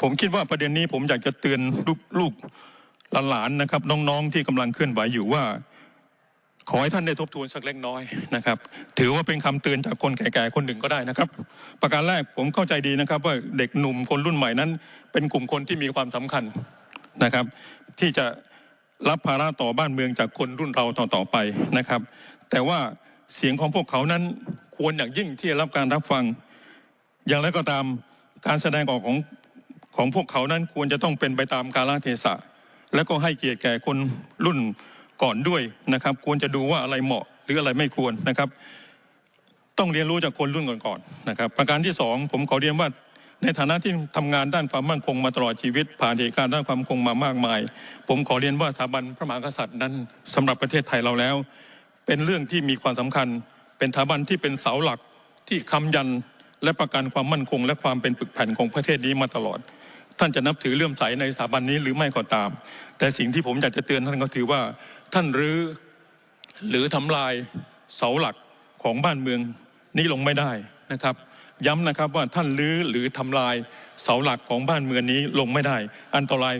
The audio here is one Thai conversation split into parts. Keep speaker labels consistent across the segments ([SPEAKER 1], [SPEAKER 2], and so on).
[SPEAKER 1] ผมคิดว่าประเด็นนี้ผมอยากจะเตือนลูกลูกหลานนะครับ น้องๆที่กำลังเคลื่อนไหวอยู่ว่า ขอให้ท่านได้ทบทวนสักเล็กน้อยนะครับ ถือว่าเป็นคำเตือนจากคนแก่ๆคนหนึ่งก็ได้นะครับ ประการแรกผมเข้าใจดีนะครับ ว่าเด็กหนุ่มคนรุ่นใหม่นั้น เป็นกลุ่มคนที่มีความสำคัญนะครับ ที่จะรับภาระต่อบ้านเมืองจากคนรุ่นเราต่อๆไปนะครับ แต่ว่าเสียงของพวกเขานั้นควรอย่างยิ่งที่จะรับการรับฟัง อย่างไรก็ตามการแสดงออกของ ของพวกเขานั้นควรจะต้องเป็นไปตามกาลเทศะ และก็ให้เกียรติแก่คนรุ่นก่อนด้วยนะครับ ควรจะดูว่าอะไรเหมาะหรืออะไรไม่ควรนะครับ ต้องเรียนรู้จากคนรุ่นก่อนๆนะครับ ประการที่สองผมขอเรียนว่าในฐานะที่ทำงานด้านความมั่นคงมาตลอดชีวิต ผ่านเหตุการณ์ด้านความมั่นคงมามากมาย ผมขอเรียนว่าสถาบันพระมหากษัตริย์นั้นสำหรับประเทศไทยเราแล้ว เป็นเรื่องที่มีความสำคัญ เป็นสถาบันที่เป็นเสาหลักที่ค้ำยัน และประกันความมั่นคง และความเป็นปึกแผ่นของประเทศนี้มาตลอด จะนับถือเลื่อมใสในสถาบันนี้หรือไม่ก็ตาม แต่สิ่งที่ผมอยากจะเตือนท่านก็คือว่าท่านรื้อหรือทำลายเสาหลักของบ้านเมืองนี้ลงไม่ได้นะครับ ย้ำนะครับว่าท่านรื้อหรือทำลายเสาหลักของบ้านเมืองนี้ลงไม่ได้ อันตราย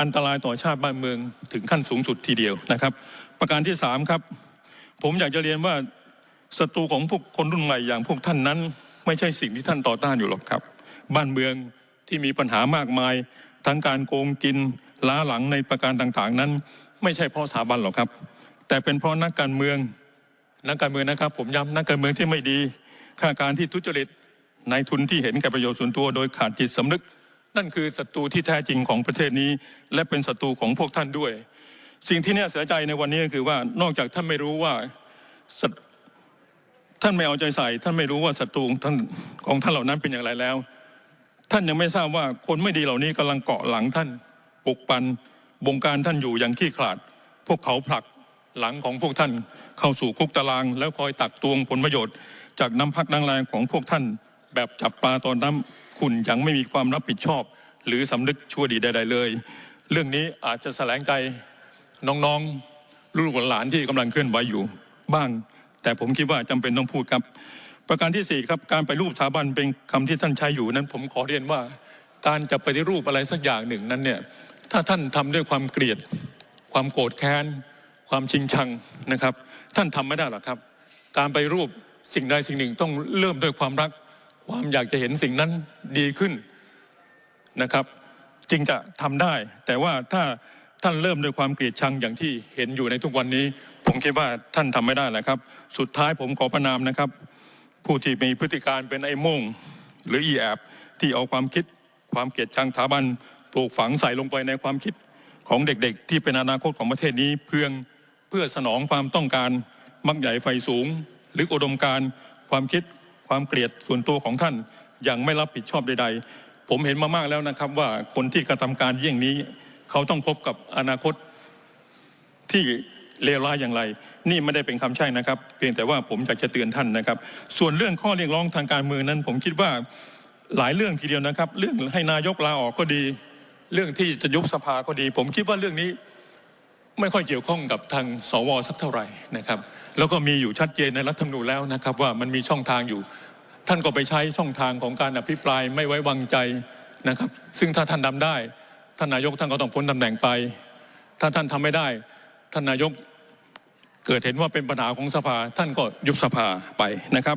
[SPEAKER 1] อันตรายต่อชาติบ้านเมืองถึงขั้นสูงสุดทีเดียวนะครับ ประการที่สามครับ ผมอยากจะเรียนว่าศัตรูของพวกคนรุ่นใหม่อย่างพวกท่านนั้น ไม่ใช่สิ่งที่ท่านต่อต้านอยู่หรอกครับ บ้านเมือง ที่มีปัญหามากมาย ทั้งการโกงกินล้าหลังในประการต่างๆ นั้น ไม่ใช่เพราะสถาบันหรอกครับ แต่เป็นเพราะนักการเมืองนักการเมืองนะครับ ผมย้ำนักการเมืองที่ไม่ดีข้าราชการที่ทุจริตนายทุนที่เห็นแก่ประโยชน์ส่วนตัว โดยขาดจิตสำนึก นั่นคือศัตรูที่แท้จริงของประเทศนี้ และเป็นศัตรูของพวกท่านด้วย สิ่งที่น่าเสียใจในวันนี้ก็คือว่านอกจากท่านไม่รู้ว่าท่านไม่เอาใจใส่ ท่านไม่รู้ว่าศัตรูของท่านของท่านเหล่านั้นเป็นอย่างไรแล้ว ท่านยังไม่ทราบว่าคนไม่ดีเหล่านี้กำลังเกาะหลังท่านปลุกปันบงการท่านอยู่อย่างขี้ขลาด พวกเขาผลักหลังของพวกท่านเข้าสู่คุกตาราง แล้วคอยตักตวงผลประโยชน์ จากน้ำพักน้ำแรงของพวกท่าน แบบจับปลาตอนน้ำคุณยังไม่มีความรับผิดชอบ หรือสำนึกชั่วดีใดๆเลย เรื่องนี้อาจจะแสลงใจน้องๆ ลูกหลานที่กำลังเคลื่อนไหวอยู่บ้าง แต่ผมคิดว่าจำเป็นต้องพูดครับ ประการที่สี่ครับการไปรูปสถาบันเป็นคำที่ท่านใช้อยู่นั้น ผมขอเรียนว่า การจะไปฏิรูปอะไรสักอย่างหนึ่งนั้นเนี่ยถ้าท่านทำด้วยความเกลียด ความโกรธแค้น ความชิงชังนะครับ ท่านทำไม่ได้หรอกครับ การไปรูปสิ่งใดสิ่งหนึ่งต้องเริ่มด้วยความรัก ความอยากจะเห็นสิ่งนั้นดีขึ้นนะครับ จึงจะทำได้ แต่ว่าถ้าท่านเริ่มด้วยความเกลียดชังอย่างที่เห็นอยู่ในทุกวันนี้ ผมคิดว่าท่านทำไม่ได้แหละครับ สุดท้ายผมขอประนามนะครับ ผู้ที่มีพฤติการเป็นไอ้โม่ง หรืออีแอบที่เอาความคิดความเกลียดชังสถาบันปลูกฝังใส่ลงไปในความคิดของเด็กๆ ที่เป็นอนาคตของประเทศนี้เพื่อเพื่อสนองความต้องการมักใหญ่ไฟสูง หรืออุดมการความคิดความเกลียดส่วนตัวของท่านอย่างไม่รับผิดชอบใด ๆ ผมเห็นมามากแล้วนะครับว่าคนที่กระทำการเยี่ยงนี้ เขาต้องพบกับอนาคตที่ เลวร้ายอย่างไร นี่ไม่ได้เป็นคำใช่นะครับ เพียงแต่ว่าผมอยากจะเตือนท่านนะครับ ส่วนเรื่องข้อเรียกร้องทางการเมืองนั้น ผมคิดว่าหลายเรื่องทีเดียวนะครับ เรื่องให้นายกลาออกก็ดี เรื่องที่จะยุบสภาก็ดี ผมคิดว่าเรื่องนี้ไม่ค่อยเกี่ยวข้องกับทางสวสักเท่าไหร่นะครับ แล้วก็มีอยู่ชัดเจนในรัฐธรรมนูญแล้วนะครับ ว่ามันมีช่องทางอยู่ ท่านก็ไปใช้ช่องทางของการอภิปรายไม่ไว้วางใจนะครับ ซึ่งถ้าท่านทำได้ ท่านนายกท่านก็ต้องพ้นตำแหน่งไป ถ้าท่านทำไม่ได้ ท่านนายก เกิดเห็นว่าเป็นปัญหาของสภาท่านก็ยุบสภาไปนะครับ